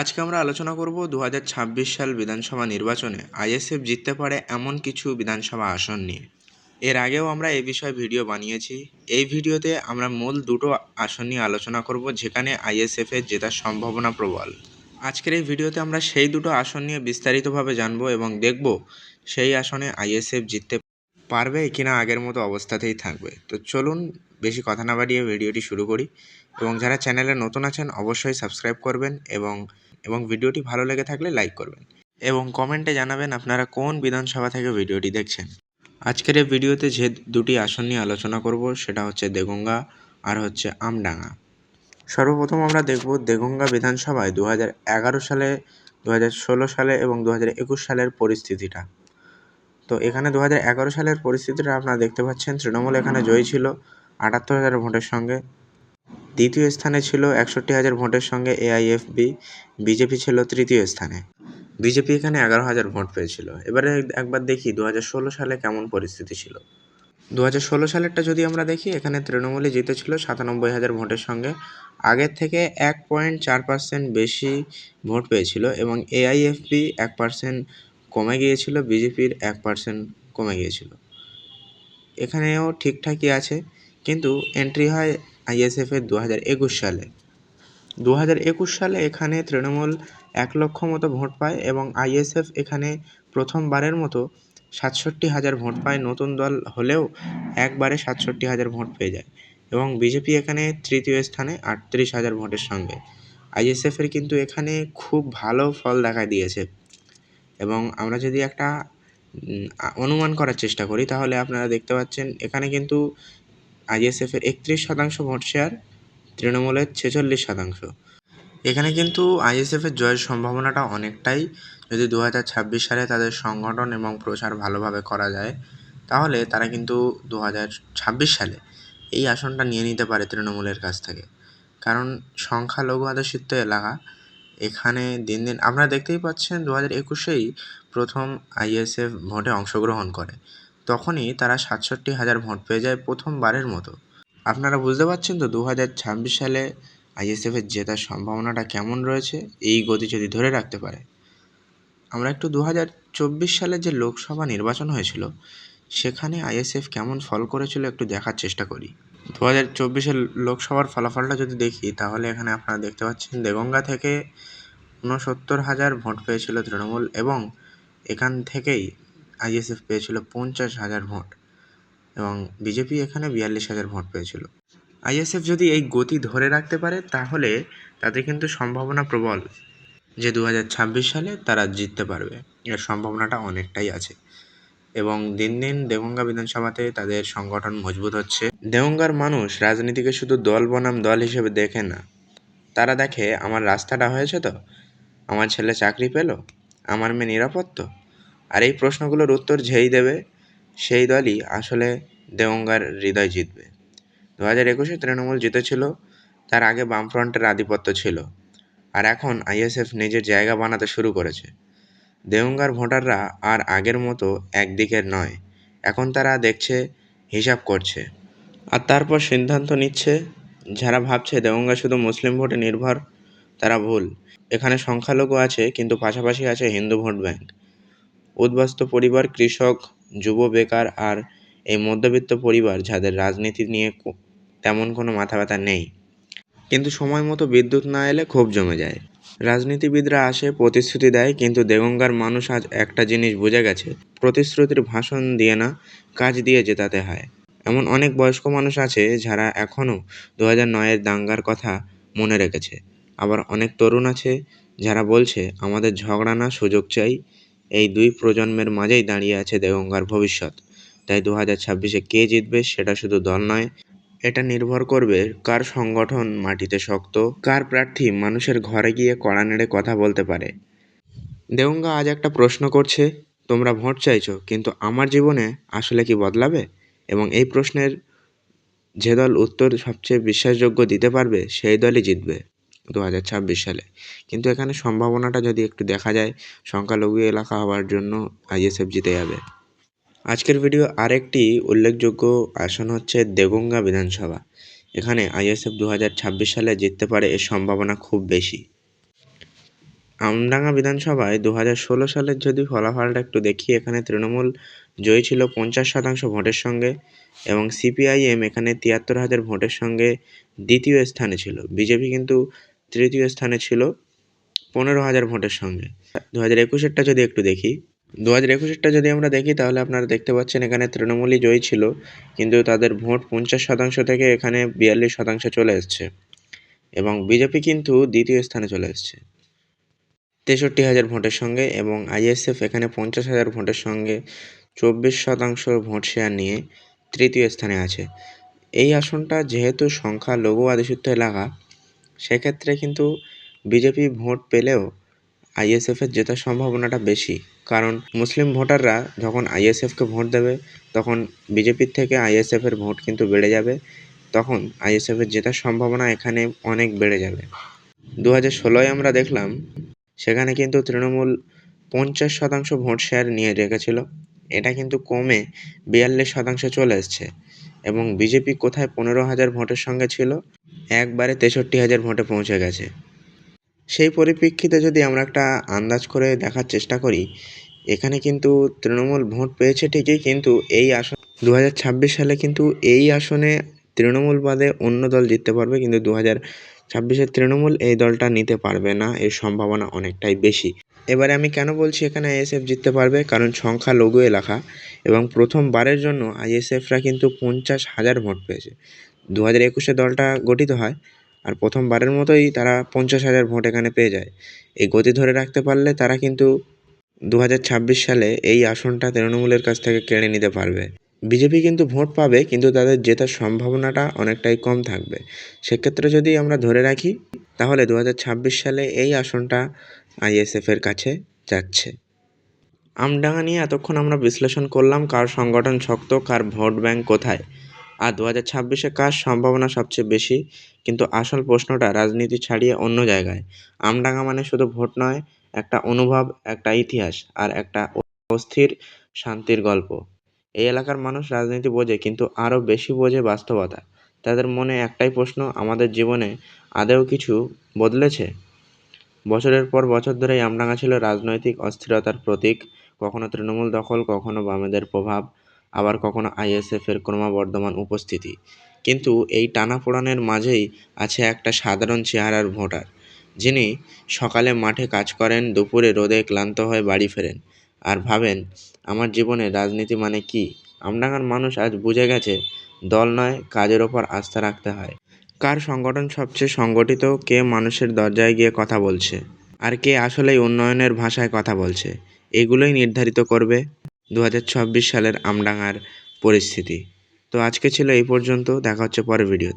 আজকে আমরা আলোচনা করব দু হাজার ছাব্বিশ সাল বিধানসভা নির্বাচনে আইএসএফ জিততে পারে এমন কিছু বিধানসভা আসন নিয়ে। এর আগেও আমরা এই বিষয়ে ভিডিও বানিয়েছি। এই ভিডিওতে আমরা মূল দুটো আসন নিয়ে আলোচনা করব, যেখানে আইএসএফের জেতার সম্ভাবনা প্রবল। আজকের এই ভিডিওতে আমরা সেই দুটো আসন নিয়ে বিস্তারিতভাবে জানব এবং দেখব সেই আসনে আইএসএফ জিততে পারবে কিনা আগের মতো অবস্থাতেই থাকবে। তো চলুন বেশি কথা না বাড়িয়ে ভিডিওটি শুরু করি। এবং যারা চ্যানেলে নতুন আছেন, অবশ্যই সাবস্ক্রাইব করবেন এবং এবং ভিডিওটি ভালো লেগে থাকলে লাইক করবেন। এবং কমেন্টে জানাবেন আপনারা কোন বিধানসভা থেকে ভিডিওটি দেখছেন। আজকের এই ভিডিওতে যে দুটি আসন নিয়ে আলোচনা করব, সেটা হচ্ছে দেগঙ্গা আর হচ্ছে আমডাঙ্গা। সর্বপ্রথম আমরা দেখব দেগঙ্গা বিধানসভায় দু সালে দু সালে এবং দু সালের পরিস্থিতিটা। তো এখানে দু সালের পরিস্থিতিটা আপনারা দেখতে পাচ্ছেন। তৃণমূল এখানে জয়ী ছিল আটাত্তর হাজার ভোটের সঙ্গে। দ্বিতীয় স্থানে ছিল একষট্টি হাজার ভোটের সঙ্গে এআইএফবি, বিজেপি ছিল তৃতীয় স্থানে। বিজেপি এখানে এগারো হাজার ভোট পেয়েছিল। এবারে একবার দেখি দু ষোলো সালে কেমন পরিস্থিতি ছিল। দু হাজার ষোলো সালেরটা যদি আমরা দেখি, এখানে তৃণমূলে জিতেছিল সাতানব্বই হাজার ভোটের সঙ্গে। আগের থেকে এক পয়েন্ট চার পার্সেন্ট বেশি ভোট পেয়েছিল এবং এআইএফবি এক পার্সেন্ট কমে গিয়েছিল, বিজেপির এক পার্সেন্ট কমে গিয়েছিল। এখানেও ঠিকঠাকই আছে, কিন্তু এন্ট্রি হয় আইএসএফের দু হাজার একুশ সালে। দু হাজার একুশ সালে এখানে তৃণমূল এক লক্ষ মতো ভোট পায় এবং আইএসএফ এখানে প্রথমবারের মতো সাতষট্টি হাজার ভোট পায়। নতুন দল হলেও একবারে সাতষট্টি হাজার ভোট পেয়ে যায় এবং বিজেপি এখানে তৃতীয় স্থানে আটত্রিশ হাজার ভোটের সঙ্গে। আইএসএফের কিন্তু এখানে খুব ভালো ফল দেখা দিয়েছে এবং আমরা যদি একটা অনুমান করার চেষ্টা করি, তাহলে আপনারা দেখতে পাচ্ছেন এখানে কিন্তু আইএসএফের একত্রিশ শতাংশ ভোট শেয়ার, তৃণমূলের ছেচল্লিশ শতাংশ। এখানে কিন্তু আইএসএফের জয়ের সম্ভাবনাটা অনেকটাই, যদি দু হাজার ছাব্বিশ সালে তাদের সংগঠন এবং প্রচার ভালোভাবে করা যায়, তাহলে তারা কিন্তু দু হাজার ছাব্বিশ সালে এই আসনটা নিয়ে নিতে পারে তৃণমূলের কাছ থেকে। কারণ সংখ্যালঘু আদর্শিত এলাকা, এখানে দিন দিন, আপনারা দেখতেই পাচ্ছেন দু হাজার একুশেই প্রথম আইএসএফ ভোটে অংশগ্রহণ করে। তখনই তারা সাতষট্টি হাজার ভোট পেয়ে যায় প্রথমবারের মতো। আপনারা বুঝতে পারছেন তো দু হাজার ছাব্বিশ সালে আইএসএফের জেতার সম্ভাবনাটা কেমন রয়েছে? এই গতি যদি ধরে রাখতে পারে। আমরা একটু দু হাজার চব্বিশ সালে যে লোকসভা নির্বাচন হয়েছিল, সেখানে আইএসএফ কেমন ফল করেছিল একটু দেখার চেষ্টা করি। দু হাজার চব্বিশের লোকসভার ফলাফলটা যদি দেখি, তাহলে এখানে আপনারা দেখতে পাচ্ছেন দেগঙ্গা থেকে ঊনসত্তর হাজার ভোট পেয়েছিল তৃণমূল এবং এখান থেকেই আইএসএফ পেয়েছিল পঞ্চাশ হাজার ভোট এবং বিজেপি এখানে বিয়াল্লিশ হাজার ভোট পেয়েছিল। আইএসএফ যদি এই গতি ধরে রাখতে পারে, তাহলে তাদের কিন্তু সম্ভাবনা প্রবল যে দু হাজার ছাব্বিশ সালে তারা জিততে পারবে। এর সম্ভাবনাটা অনেকটাই আছে। এবং দিন দিন দেবঙ্গা বিধানসভাতে তাদের সংগঠন মজবুত হচ্ছে। দেগঙ্গার মানুষ রাজনীতিকে শুধু দল বনাম দল হিসেবে দেখে না। তারা দেখে, আমার রাস্তাটা হয়েছে তো? আমার ছেলে চাকরি পেল? আমার মেয়ে নিরাপদ তো? আর এই প্রশ্নগুলোর উত্তর যেই দেবে, সেই দলই আসলে দেগঙ্গার হৃদয় জিতবে। দু হাজার একুশে তৃণমূল জিতেছিল, তার আগে বামফ্রন্টের আধিপত্য ছিল। আর এখন আইএসএফ নিজের জায়গা বানাতে শুরু করেছে। দেওঙ্গার ভোটাররা আর আগের মতো একদিকের নয়। এখন তারা দেখছে, হিসাব করছে। আর তারপর সিদ্ধান্ত নিচ্ছে, যারা ভাবছে দেগঙ্গা শুধু মুসলিম ভোটে নির্ভর, তারা ভুল। এখানে সংখ্যালঘু আছে, কিন্তু পাশাপাশি আছে হিন্দু ভোট ব্যাংক। উদ্বাস্তু পরিবার, কৃষক, যুব বেকার আর এই মধ্যবিত্ত পরিবার যাদের রাজনীতি নিয়ে তেমন কোনো মাথা ব্যথা নেই। কিন্তু সময় মতো বিদ্যুৎ না এলে ক্ষোভ জমে যায়। রাজনীতিবিদরা আসে প্রতিশ্রুতি দেয়, কিন্তু দেগঙ্গার মানুষ আজ একটা জিনিস বুঝে গেছে, প্রতিশ্রুতির ভাষণ দিয়ে না, কাজ দিয়ে জেতাতে হয়। এমন অনেক বয়স্ক মানুষ আছে যারা এখনও দু হাজার নয়ের দাঙ্গার কথা মনে রেখেছে। আবার অনেক তরুণ আছে যারা বলছে, আমাদের ঝগড়া না, সুযোগ চাই। এই দুই প্রজন্মের মাঝেই দাঁড়িয়ে আছে দেগঙ্গার ভবিষ্যৎ। তাই দু হাজার ছাব্বিশে কে জিতবে সেটা শুধু দল নয়, এটা নির্ভর করবে কার সংগঠন মাটিতে শক্ত, কার প্রার্থী মানুষের ঘরে গিয়ে কড়া নেড়ে কথা বলতে পারে। দেগঙ্গা আজ একটা প্রশ্ন করছে, তোমরা ভোট চাইছো, কিন্তু আমার জীবনে আসলে কি বদলাবে? এবং এই প্রশ্নের যে দল উত্তর সবচেয়ে বিশ্বাসযোগ্য দিতে পারবে, সেই দলই জিতবে। দু হাজার ছাব্বিশ সালে। কিন্তু এখানে সম্ভাবনাটা যদি একটু দেখা যায়, সংখ্যালঘু এলাকা হওয়ার জন্য আইএসএফ জিতে যাবে। আজকের ভিডিও আরেকটি উল্লেখযোগ্য আসন হচ্ছে দেগঙ্গা বিধানসভা। এখানে আইএসএফ দু হাজার ছাব্বিশ সালে জিততে পারে এর সম্ভাবনা খুব বেশি। আমডাঙ্গা বিধানসভায় দু হাজার ষোলো সালের যদি ফলাফলটা একটু দেখি, এখানে তৃণমূল জয়ী ছিল পঞ্চাশ শতাংশ ভোটের সঙ্গে এবং সিপিআইএম এখানে তিয়াত্তর হাজার ভোটের সঙ্গে দ্বিতীয় স্থানে ছিল। বিজেপি কিন্তু তৃতীয় স্থানে ছিল পনেরো হাজার ভোটের সঙ্গে। দু হাজার একুশেরটা যদি একটু দেখি দু হাজার একুশেরটা যদি আমরা দেখি, তাহলে আপনারা দেখতে পাচ্ছেন এখানে তৃণমূলই জয়ী ছিল, কিন্তু তাদের ভোট পঞ্চাশ শতাংশ থেকে এখানে বিয়াল্লিশ শতাংশে চলে এসছে এবং বিজেপি কিন্তু দ্বিতীয় স্থানে চলে এসছে। তেষট্টি হাজার ভোটের সঙ্গে এবং আইএসএফ এখানে পঞ্চাশ হাজার ভোটের সঙ্গে চব্বিশ শতাংশ ভোট শেয়ার নিয়ে তৃতীয় স্থানে আছে। এই আসনটা যেহেতু সংখ্যা লঘু আদিসূত্র এলাকা সেক্ষেত্রে কিন্তু বিজেপি ভোট পেলেও আইএসএফের জেতার সম্ভাবনাটা বেশি। কারণ মুসলিম ভোটাররা যখন আইএসএফকে ভোট দেবে, তখন বিজেপির থেকে আইএসএফের ভোট কিন্তু বেড়ে যাবে। তখন আইএসএফের জেতার সম্ভাবনা এখানে অনেক বেড়ে যাবে। দু হাজার ষোলোয় আমরা দেখলাম, সেখানে কিন্তু তৃণমূল পঞ্চাশ শতাংশ ভোট শেয়ার নিয়ে রেখেছিল। এটা কিন্তু কমে বিয়াল্লিশ শতাংশে চলে এসছে। এবং বিজেপি কোথায় পনেরো হাজার ভোটের সঙ্গে ছিল একবারে তেষট্টি হাজার ভোটে পৌঁছে গেছে। সেই পরিপ্রেক্ষিতে যদি আমরা একটা আন্দাজ করে দেখার চেষ্টা করি, এখানে কিন্তু তৃণমূল ভোট পেয়েছে ঠিকই, কিন্তু এই আসন দু হাজার ছাব্বিশ সালে কিন্তু এই আসনে তৃণমূল বাদে অন্য দল জিততে পারবে, কিন্তু দু হাজার ছাব্বিশের তৃণমূল এই দলটা নিতে পারবে না, এর সম্ভাবনা অনেকটাই বেশি। এবারে আমি কেন বলছি এখানে আইএসএফ জিততে পারবে? কারণ সংখ্যা লঘু এলাকা এবং প্রথমবারের জন্য আইএসএফরা কিন্তু পঞ্চাশ হাজার ভোট পেয়েছে। দু হাজার একুশে দলটা গঠিত হয় আর প্রথমবারের মতোই তারা পঞ্চাশ হাজার ভোট এখানে পেয়ে যায়। এই গতি ধরে রাখতে পারলে তারা কিন্তু দু হাজার ছাব্বিশ সালে এই আসনটা তৃণমূলের কাছ থেকে কেড়ে নিতে পারবে। বিজেপি কিন্তু ভোট পাবে, কিন্তু তাদের জেতার সম্ভাবনাটা অনেকটাই কম থাকবে। সেক্ষেত্রে যদি আমরা ধরে রাখি, তাহলে দু হাজার ছাব্বিশ সালে এই আসনটা আইএসএফের কাছে যাচ্ছে। আমডাঙ্গা নিয়ে এতক্ষণ আমরা বিশ্লেষণ করলাম কার সংগঠন শক্ত, কার ভোট ব্যাংক কোথায়। আর দু হাজার ছাব্বিশে কার সম্ভাবনা সবচেয়ে বেশি? কিন্তু আসল প্রশ্নটা রাজনীতি ছাড়িয়ে অন্য জায়গায়। আমডাঙ্গা মানে শুধু ভোট নয়, একটা অনুভব, একটা ইতিহাস আর একটা অস্থির, শান্তির গল্প। এই এলাকার মানুষ রাজনীতি বোঝে কিন্তু আরও বেশি বোঝে বাস্তবতা। তাদের মনে একটাই প্রশ্ন, আমাদের জীবনে আদেও কিছু বদলেছে? বছরের পর বছর ধরেই আমডাঙ্গা ছিল রাজনৈতিক অস্থিরতার প্রতীক, কখনো তৃণমূল দখল, কখনো বামেদের প্রভাব। আবার কখনো আইএসএফের ক্রমবর্ধমান উপস্থিতি। কিন্তু এই টানাপোড়েনের মাঝেই আছে একটা সাধারণ চেহারার ভোটার, যিনি সকালে মাঠে কাজ করেন, দুপুরে রোদে ক্লান্ত হয়ে বাড়ি ফেরেন আর ভাবেন, আমার জীবনে রাজনীতি মানে কি? আমডাঙ্গার মানুষ আজ বুঝে গেছে, দল নয়, কাজের ওপর আস্থা রাখতে হয়। কার সংগঠন সবচেয়ে সংগঠিত? কে মানুষের দরজায় গিয়ে কথা বলছে? আর কে আসলেই উন্নয়নের ভাষায় কথা বলছে? এগুলোই নির্ধারিত করবে। দু হাজার চব্বিশ সালের আমডাঙার পরিস্থিতি। তো আজকে ছিল এই পর্যন্ত, দেখা হচ্ছে পরের ভিডিও